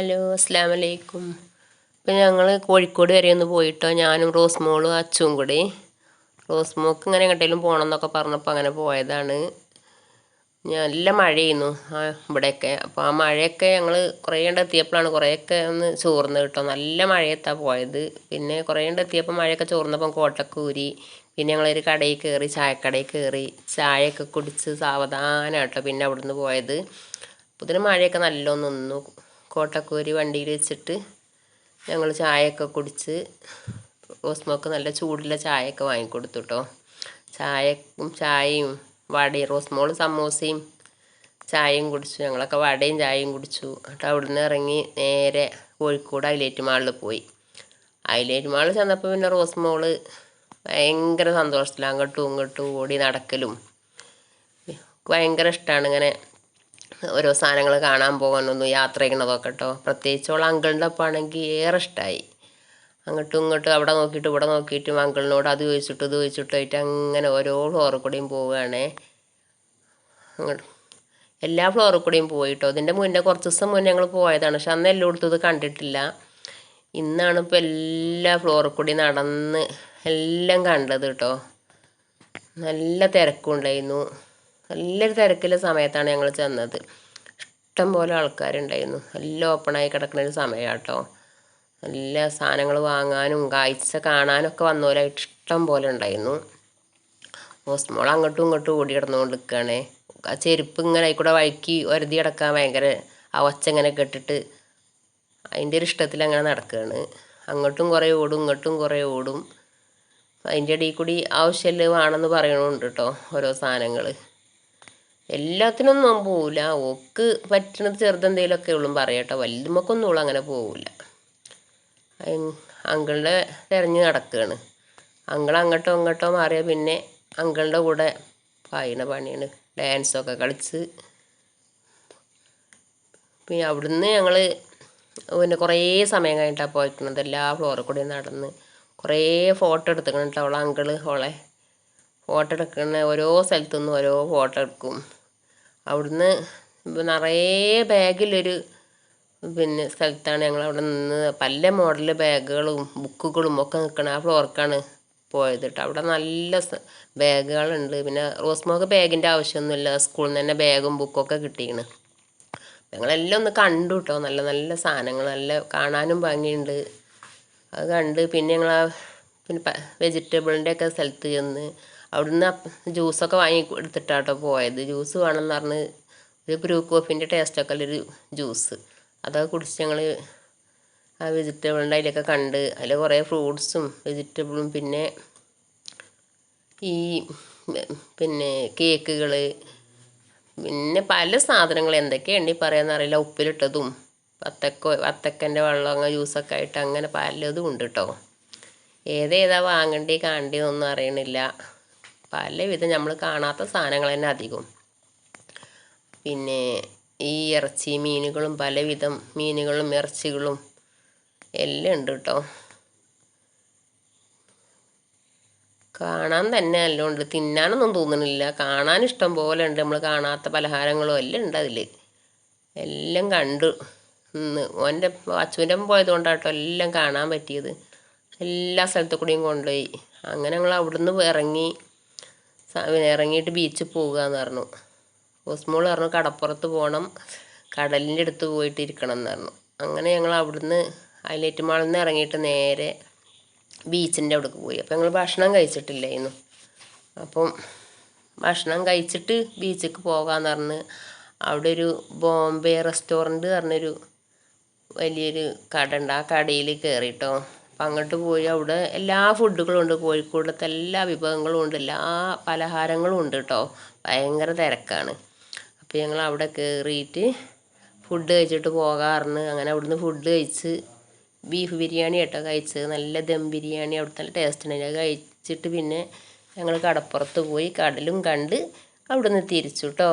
Hello അസ്സാം വലൈക്കും ഇപ്പം ഞങ്ങൾ കോഴിക്കോട് വരെ ഒന്ന് പോയിട്ടോ ഞാനും റോസ് മോളും അച്ചും കൂടി. റോസ് മോക്ക് ഇങ്ങനെ എങ്ങോട്ടേലും പോകണം എന്നൊക്കെ പറഞ്ഞപ്പോൾ അങ്ങനെ പോയതാണ്. നല്ല മഴയായിരുന്നു ആ ഇവിടെയൊക്കെ. അപ്പോൾ ആ മഴയൊക്കെ ഞങ്ങൾ കുറേ കണ്ട് എത്തിയപ്പോഴാണ് കുറേയൊക്കെ ഒന്ന് ചോർന്ന് കിട്ടോ. നല്ല മഴയത്താണ് പോയത്. പിന്നെ കുറേ കണ്ട് എത്തിയപ്പോൾ മഴയൊക്കെ ചോർന്നപ്പം കോട്ടക്കൂരി പിന്നെ ഞങ്ങളൊരു കടയിൽ കയറി ചായക്കടയിൽ കയറി ചായയൊക്കെ കുടിച്ച് സാവധാനമായിട്ടോ പിന്നെ അവിടുന്ന് പോയത്. അപ്പോൾ ഇതിന് മഴയൊക്കെ നല്ലോണം നിന്നു. കോട്ടക്കൂരി വണ്ടിയിൽ വെച്ചിട്ട് ഞങ്ങൾ ചായയൊക്കെ കുടിച്ച് റോസ്മോക്ക് നല്ല ചൂടുള്ള ചായയൊക്കെ വാങ്ങിക്കൊടുത്തു കേട്ടോ ചായക്കും ചായയും വടയും റോസ്മോൾ സമോസയും ചായയും കുടിച്ചു. ഞങ്ങളൊക്കെ വടയും ചായയും കുടിച്ചു. എന്നിട്ട് അവിടുന്ന് ഇറങ്ങി നേരെ കോഴിക്കോട് അയിലേറ്റ് മാളിൽ പോയി. അയിലേറ്റ് മാളിൽ ചെന്നപ്പോൾ പിന്നെ റോസ്മോൾ ഭയങ്കര സന്തോഷത്തിലാണ് അങ്ങോട്ടും ഇങ്ങോട്ടും ഓടി നടക്കലും. ഭയങ്കര ഇഷ്ടമാണ് ഇങ്ങനെ ഓരോ സാധനങ്ങൾ കാണാൻ പോകാനൊന്നും യാത്ര ചെയ്യണതൊക്കെ കേട്ടോ പ്രത്യേകിച്ചോളം അങ്കിളിന്റെ ഒപ്പം ആണെങ്കിൽ ഏറെ ഇഷ്ടമായി അങ്ങോട്ടും ഇങ്ങോട്ടും അവിടെ നോക്കിയിട്ട് ഇവിടെ നോക്കിയിട്ടും അങ്കിളിനോട് അത് ചോദിച്ചിട്ട് ഇത് ചോദിച്ചിട്ട് ആയിട്ട് അങ്ങനെ ഓരോ ഫ്ലോറിൽ കൂടെയും പോവുകയാണേ. അങ്ങോട്ട് എല്ലാ ഫ്ലോറിൽ കൂടെയും പോയിട്ടോ. ഇതിന്റെ മുന്നേ കുറച്ച് ദിവസം മുന്നേ ഞങ്ങൾ പോയതാണ്. പക്ഷെ അന്ന് എല്ലായിടത്തും ഇത് കണ്ടിട്ടില്ല. ഇന്നാണ് ഇപ്പോൾ എല്ലാ ഫ്ലോറിൽ കൂടി നടന്ന് എല്ലാം കണ്ടത് കേട്ടോ നല്ല തിരക്കുണ്ടായിരുന്നു. നല്ലൊരു തിരക്കിലെ സമയത്താണ് ഞങ്ങൾ ചെന്നത്. ഇഷ്ടം പോലെ ആൾക്കാരുണ്ടായിരുന്നു. എല്ലാം ഓപ്പണായി കിടക്കുന്ന ഒരു സമയം കേട്ടോ നല്ല സാധനങ്ങൾ വാങ്ങാനും കാഴ്ച കാണാനൊക്കെ വന്നവരായിട്ട് ഇഷ്ടം പോലെ ഉണ്ടായിരുന്നു. മോൾ അങ്ങോട്ടും ഇങ്ങോട്ടും ഓടി കിടന്നുകൊണ്ട് നിൽക്കുകയാണേ. ആ ചെരുപ്പ് ഇങ്ങനെ ആയിക്കൂടെ വഴുക്കി ഒരുതി കിടക്കാൻ ഭയങ്കര ആ ഒച്ച ഇങ്ങനെ കെട്ടിട്ട് അതിന്റെ ഒരു ഇഷ്ടത്തിൽ അങ്ങനെ നടക്കുകയാണ്. അങ്ങോട്ടും കുറേ ഓടും ഇങ്ങോട്ടും കുറേ ഓടും. അതിന്റെ ഇടയിൽ കൂടി ആവശ്യമില്ല വേണമെന്ന് പറയണുണ്ട് കേട്ടോ ഓരോ സാധനങ്ങൾ. എല്ലാത്തിനൊന്നും പോവില്ല ഒക്ക് പറ്റണത് ചെറുതെന്തെങ്കിലുമൊക്കെ ഉള്ളു പറയട്ടോ. വലുതുമ്മക്കൊന്നും ഉള്ളു അങ്ങനെ പോവില്ല അങ്കിളിന്റെ തിരഞ്ഞ് നടക്കുകയാണ് അങ്കിൾ അങ്ങോട്ടോ അങ്ങോട്ടോ മാറിയാൽ പിന്നെ അങ്കിളിന്റെ കൂടെ പായണ പണിയാണ്. ഡാൻസൊക്കെ കളിച്ച്. പിന്നെ അവിടുന്ന് ഞങ്ങൾ പിന്നെ കുറേ സമയം കഴിഞ്ഞിട്ടാണ് പോയിക്കുന്നത് എല്ലാ ഫ്ലോറിൽ കൂടി നടന്ന് കുറേ ഫോട്ടോ എടുത്തിക്കണം അവളെ അങ്കിൾ അവളെ. ഫോട്ടോ എടുക്കുന്ന ഓരോ സ്ഥലത്തുനിന്ന് ഓരോ ഫോട്ടോ എടുക്കും. അവിടുന്ന് നിറയെ ബാഗിലൊരു പിന്നെ സ്ഥലത്താണ് ഞങ്ങൾ അവിടെ നിന്ന് പല മോഡൽ ബാഗുകളും ബുക്കുകളും ഒക്കെ നിൽക്കണം ആ ഫ്ലോർക്കാണ് പോയത് കേട്ടോ അവിടെ നല്ല ബാഗുകളുണ്ട്. പിന്നെ റോസ്മോക്ക് ബാഗിന്റെ ആവശ്യമൊന്നുമില്ല സ്കൂളിൽ നിന്ന് തന്നെ ബാഗും ബുക്കൊക്കെ കിട്ടിയാണ്. ഞങ്ങളെല്ലാം ഒന്ന് കണ്ടു കേട്ടോ നല്ല നല്ല സാധനങ്ങൾ നല്ല കാണാനും ഭംഗിയുണ്ട്. അത് കണ്ട് പിന്നെ ഞങ്ങൾ പിന്നെ വെജിറ്റബിളിന്റെ ഒക്കെ സ്ഥലത്ത് ചെന്ന് അവിടുന്ന് ജ്യൂസൊക്കെ വാങ്ങി എടുത്തിട്ടാട്ടോ പോയത്. ജ്യൂസ് വേണമെന്ന് പറഞ്ഞ് ഒരു ബ്രൂ കോഫിന്റെ ടേസ്റ്റൊക്കെ ഉള്ളൊരു ജ്യൂസ് അതൊക്കെ കുടിച്ച് ഞങ്ങൾ ആ വെജിറ്റബിളിന്റെ അതിലൊക്കെ കണ്ട് അതിൽ കുറേ ഫ്രൂട്ട്സും വെജിറ്റബിളും പിന്നെ ഈ പിന്നെ കേക്കുകൾ പിന്നെ പല സാധനങ്ങൾ എന്തൊക്കെയാണ് ഈ പറയാമെന്നറിയില്ല ഉപ്പിലിട്ടതും വത്തക്ക വത്തക്കന്റെ വെള്ളം അങ്ങനെ ജ്യൂസൊക്കെ ആയിട്ട് അങ്ങനെ പലതും ഉണ്ട് കേട്ടോ ഏതേതാ വാങ്ങണ്ടി കാണേണ്ടി ഒന്നും അറിയണില്ല. പലവിധം നമ്മൾ കാണാത്ത സാധനങ്ങൾ തന്നെ അധികം പിന്നെ ഈ ഇറച്ചി മീനുകളും പലവിധം മീനുകളും ഇറച്ചികളും എല്ലാം ഉണ്ട് കേട്ടോ. കാണാൻ തന്നെ എല്ലാം ഉണ്ട്. തിന്നാനൊന്നും തോന്നുന്നില്ല. കാണാൻ ഇഷ്ടം പോലെ ഉണ്ട്. നമ്മൾ കാണാത്ത പലഹാരങ്ങളും എല്ലാം ഉണ്ട് അതിൽ എല്ലാം കണ്ടു ഇന്ന് ഓന്റെ അച്ഛന്റെ പോയതുകൊണ്ടാട്ടോ എല്ലാം കാണാൻ പറ്റിയത്. എല്ലാ സ്ഥലത്തു കൂടിയും കൊണ്ടുപോയി. അങ്ങനെ ഞങ്ങൾ അവിടുന്ന് ഇറങ്ങി ഇറങ്ങിയിട്ട് ബീച്ചിൽ പോകുക എന്ന് പറഞ്ഞു. ഓസ്മോൾ പറഞ്ഞു കടപ്പുറത്ത് പോകണം കടലിന്റെ അടുത്ത് പോയിട്ട് ഇരിക്കണം എന്ന് പറഞ്ഞു. അങ്ങനെ ഞങ്ങൾ അവിടുന്ന് ഹൈലൈറ്റ് മാളിൽ നിന്ന് ഇറങ്ങിയിട്ട് നേരെ ബീച്ചിന്റെ അവിടേക്ക് പോയി. അപ്പോൾ ഞങ്ങൾ ഭക്ഷണം കഴിച്ചിട്ടില്ലായിരുന്നു. അപ്പം ഭക്ഷണം കഴിച്ചിട്ട് ബീച്ചിലേക്ക് പോകാമെന്ന് പറഞ്ഞ് അവിടെ ഒരു ബോംബെ റെസ്റ്റോറന്റ് പറഞ്ഞൊരു വലിയൊരു കട ഉണ്ട്. ആ കടയിൽ കയറിയിട്ടോ അപ്പം അങ്ങോട്ട് പോയി അവിടെ എല്ലാ ഫുഡുകളും ഉണ്ട്. കോഴിക്കോടത്തെ എല്ലാ വിഭവങ്ങളും ഉണ്ട്. എല്ലാ പലഹാരങ്ങളും ഉണ്ട് കേട്ടോ ഭയങ്കര തിരക്കാണ്. അപ്പോൾ ഞങ്ങൾ അവിടെ കയറിയിട്ട് ഫുഡ് കഴിച്ചിട്ട് പോകാറുണ്ട് അങ്ങനെ അവിടുന്ന് ഫുഡ് കഴിച്ച് ബീഫ് ബിരിയാണി കേട്ടോ കഴിച്ചത്. നല്ല ദം ബിരിയാണി അവിടുത്തെ നല്ല ടേസ്റ്റ് ഉണ്ട് അത് കഴിച്ചിട്ട് പിന്നെ ഞങ്ങൾ കടപ്പുറത്ത് പോയി കടലും കണ്ട് അവിടുന്ന് തിരിച്ചു കേട്ടോ